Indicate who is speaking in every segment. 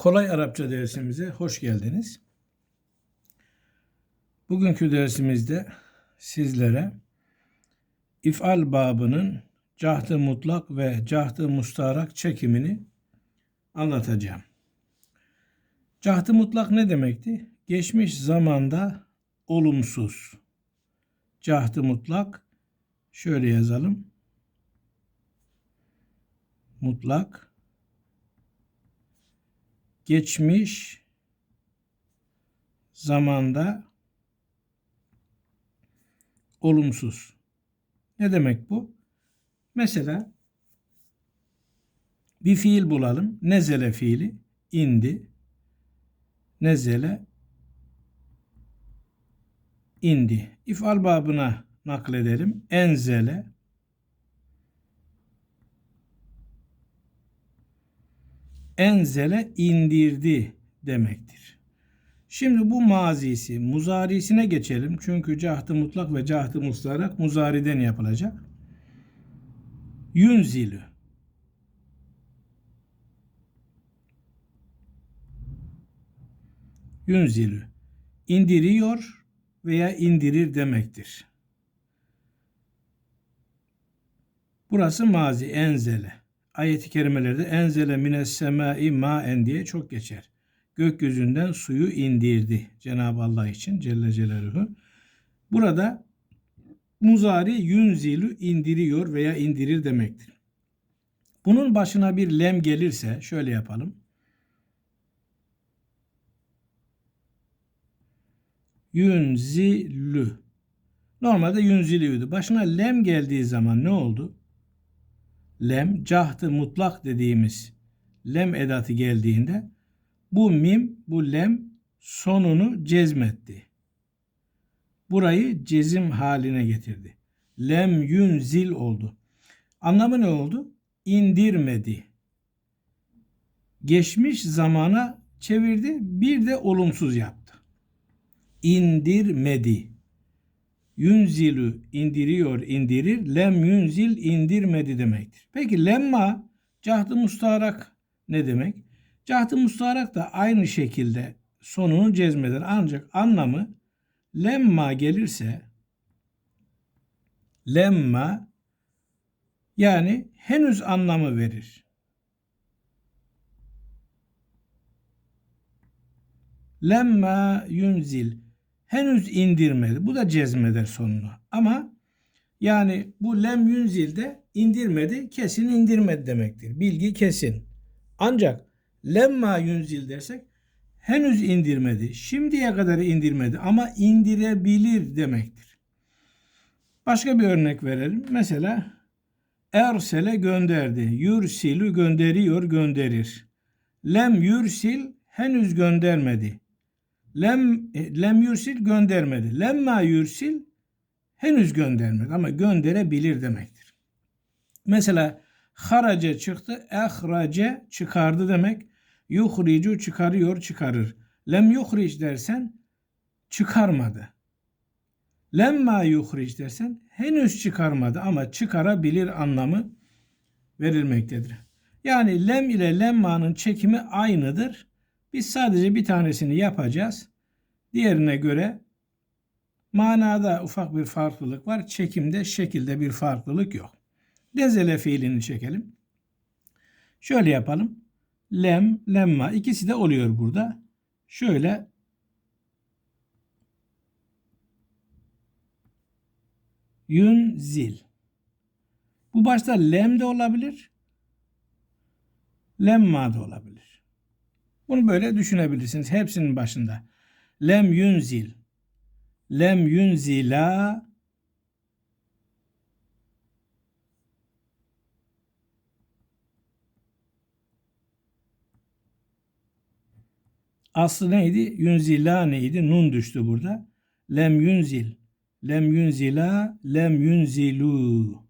Speaker 1: Kolay Arapça dersimize hoş geldiniz. Bugünkü dersimizde sizlere ifal babının cahd-ı mutlak ve cahd-ı mustarak çekimini anlatacağım. Cahd-ı mutlak ne demekti? Geçmiş zamanda olumsuz. Cahd-ı mutlak şöyle yazalım. Mutlak geçmiş zamanda olumsuz. Ne demek bu? Mesela bir fiil bulalım. Nezele fiili indi. Nezele indi. İfal babına nakledelim. Enzele enzele indirdi demektir. Şimdi bu mazisi muzarisine geçelim. Çünkü cahd-ı mutlak ve cahd-ı mustarak muzariden yapılacak. Yunzilü. Yunzilü. indiriyor veya indirir demektir. Burası mazi enzele. Ayet-i kerimelerde enzele mines semai maen diye çok geçer. Gökyüzünden suyu indirdi Cenab-ı Allah için Celle Celaluhu. Burada muzari yunzilu indiriyor veya indirir demektir. Bunun başına bir lem gelirse şöyle yapalım. Yunzilü. Normalde yunzilüydü. Başına lem geldiği zaman ne oldu? Lem, cahtı mutlak dediğimiz lem edatı geldiğinde bu mim, bu lem sonunu cezmetti. Burayı cezim haline getirdi. Lem yunzil oldu. Anlamı ne oldu? İndirmedi. Geçmiş zamana çevirdi, bir de olumsuz yaptı. İndirmedi. Yunzilü indiriyor, indirir. Lem yunzil indirmedi demektir. Peki lemma cahd-ı mustarak ne demek? Cahd-ı mustarak da aynı şekilde sonunu cezmeder. Ancak anlamı lemma gelirse lemma yani henüz anlamı verir. Lemma yunzil henüz indirmedi. Bu da cezmeder sonunu. Ama yani bu lem yunzil de indirmedi, kesin indirmedi demektir. Bilgi kesin. Ancak lemma yunzil dersek henüz indirmedi. Şimdiye kadar indirmedi ama indirebilir demektir. Başka bir örnek verelim. Mesela ersele gönderdi. Yursilü gönderiyor, gönderir. Lem yursil henüz göndermedi. Lem, e, lem yursil göndermedi. Lemma yursil henüz göndermedi ama gönderebilir demektir. Mesela harace çıktı, ehrace çıkardı demek. Yuhricu çıkarıyor, çıkarır. Lem yuhric dersen çıkarmadı. Lemma yuhric dersen henüz çıkarmadı ama çıkarabilir anlamı verilmektedir. Yani lem ile lemma'nın çekimi aynıdır. Biz sadece bir tanesini yapacağız. Diğerine göre manada ufak bir farklılık var. Çekimde, şekilde bir farklılık yok. Dezele fiilini çekelim. Şöyle yapalım. Lem, lemma ikisi de oluyor burada. Şöyle yün zil. Bu başta lem de olabilir. Lemma da olabilir. Bunu böyle düşünebilirsiniz. Hepsinin başında. Lem yunzil. Lem yunzila Aslı neydi? Yunzila neydi? Nun düştü burada. Lem yunzil. Lem yunzila. Lem yunzilu.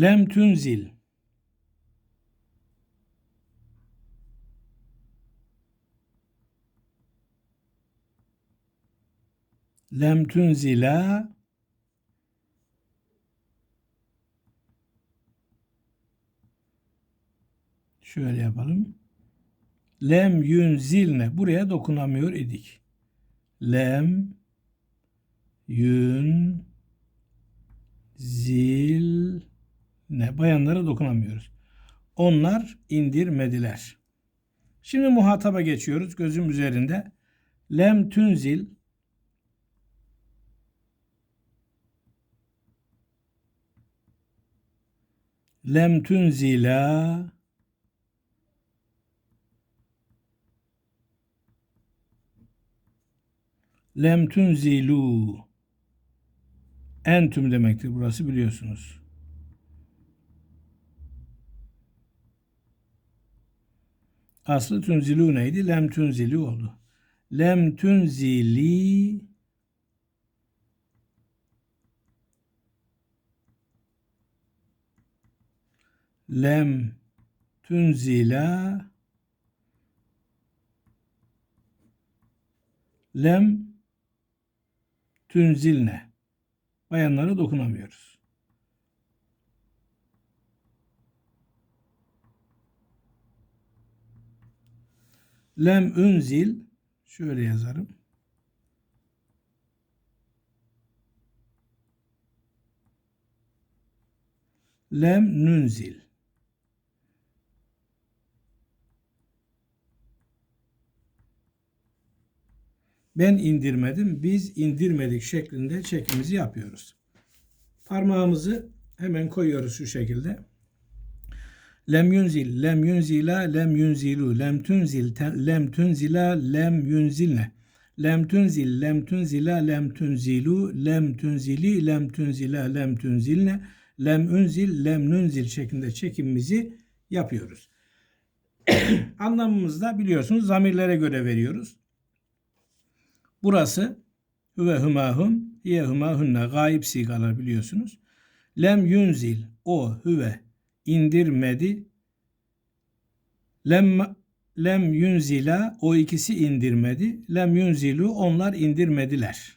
Speaker 1: Lem tunzil. Lem tunzila Şöyle yapalım. Lem yünzilne. Buraya dokunamıyor idik. Lem yün zil ne bayanlara dokunamıyoruz. Onlar indirmediler. Şimdi muhataba geçiyoruz gözüm üzerinde. Lem tünzil Lem tünzila Lem tunzilu Entüm demektir burası biliyorsunuz. Aslı tunzilu neydi? Lem tunzilu oldu. Lem tunzili Lem tunzila Lem tünzilne. Bayanlara dokunamıyoruz. Lem ünzil şöyle yazarım. Lem nünzil. Ben indirmedim, biz indirmedik şeklinde çekimizi yapıyoruz. Parmağımızı hemen koyuyoruz şu şekilde. Lem yunzil, lem yunzila, lem yunzilu, lem tunzil, lem tunzila, lem yunzilne. Lem tunzil, lem tunzila, lem tunzilu, lem tunzili, lem tunzila, lem tunzilne, lem unzil, lem nunzil şeklinde çekimimizi yapıyoruz. Anlamımızda biliyorsunuz zamirlere göre veriyoruz. Burası hüve hümahum, hiye hümahunne gayip sigalar biliyorsunuz. Lem yunzil, o hüve indirmedi. Lem lem yunzila o ikisi indirmedi. Lem yunzilu onlar indirmediler.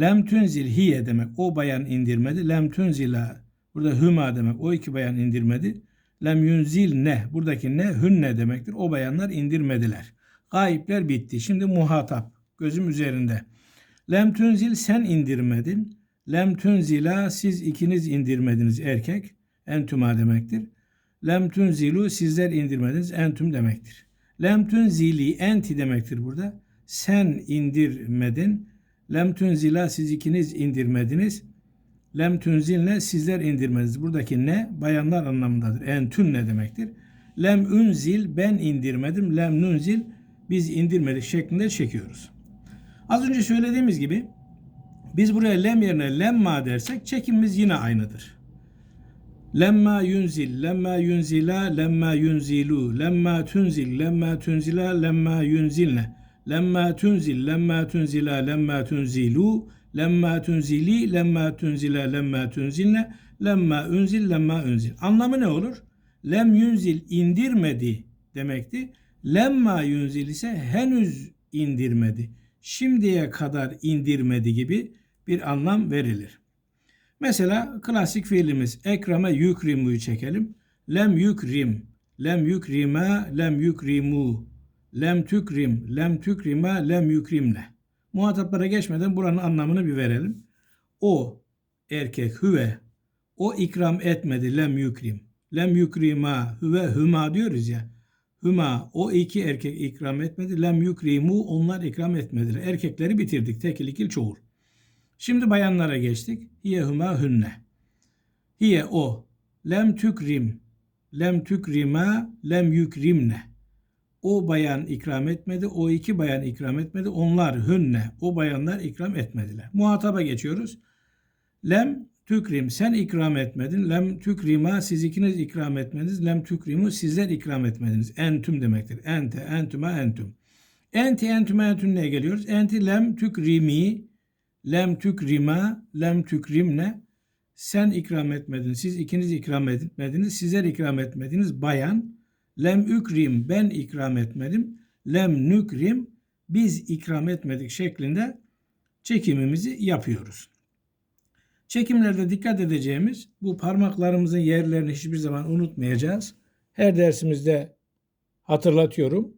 Speaker 1: Lem tunzil hiye demek o bayan indirmedi. Lem tunzila burada hüma demek o iki bayan indirmedi. Lem yunzil ne buradaki ne hünne demektir. O bayanlar indirmediler. Gayipler bitti. Şimdi muhatap gözüm üzerinde. Lem tunzil sen indirmedin. Lem tunzila siz ikiniz indirmediniz erkek. Entüma demektir. Lem tunzilu sizler indirmediniz. Entüm demektir. Lem tunzili enti demektir burada. Sen indirmedin. Lem tunzila siz ikiniz indirmediniz. Lem tunzilne sizler indirmediniz. Buradaki ne bayanlar anlamındadır. Entüm ne demektir? Lem unzil ben indirmedim. Lem nunzil biz indirmedik şeklinde çekiyoruz. Az önce söylediğimiz gibi biz buraya lem yerine lemma dersek çekimimiz yine aynıdır. Lemma yunzil, lemma yunzila, lemma yunzilu, lemma tunzil, lemma tunzila, lemma yunzilne, lemma tunzil, lemma tunzila, lemma tunzilu, lemma tunzili, lemma tunzila, lemma tunzilne, lemma unzil, lemma unzil. Anlamı ne olur? Lem yunzil indirmedi demekti. Lemma yunzil ise henüz indirmedi. Şimdiye kadar indirmedi gibi bir anlam verilir. Mesela klasik fiilimiz ekrame yukrimu'yu çekelim. Lem yukrim, lem yukrima, lem yukrimu, lem tükrim, lem tükrima, lem yukrimne. Muhataplara geçmeden buranın anlamını bir verelim. O erkek hüve, o ikram etmedi lem yukrim. Lem yukrima, hüve hüma diyoruz ya. Hüma o iki erkek ikram etmedi. Lem yukrimu onlar ikram etmediler. Erkekleri bitirdik. Tekil ikil çoğul. Şimdi bayanlara geçtik. Hiye hüma hünne. Hiye o. Lem tükrim. Lem tükrima. Lem yükrimne. O bayan ikram etmedi. O iki bayan ikram etmedi. Onlar hünne. O bayanlar ikram etmediler. Muhataba geçiyoruz. Lem tükrim sen ikram etmedin. Lem tükrima siz ikiniz ikram etmediniz. Lem tükrimu sizler ikram etmediniz. Entüm demektir. Ente, entüme, entüm. Enti, entüme, entümle geliyoruz. Enti lem tükrimi Lem tükrima, lem tükrimne. Sen ikram etmedin, siz ikiniz ikram etmediniz, sizler ikram etmediniz. Bayan. Lem ükrim, ben ikram etmedim. Lem nükrim, biz ikram etmedik şeklinde çekimimizi yapıyoruz. Çekimlerde dikkat edeceğimiz bu parmaklarımızın yerlerini hiçbir zaman unutmayacağız. her dersimizde hatırlatıyorum.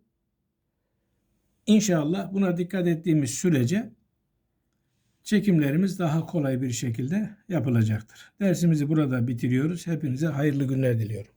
Speaker 1: İnşallah buna dikkat ettiğimiz sürece çekimlerimiz daha kolay bir şekilde yapılacaktır. Dersimizi burada bitiriyoruz. Hepinize hayırlı günler diliyorum.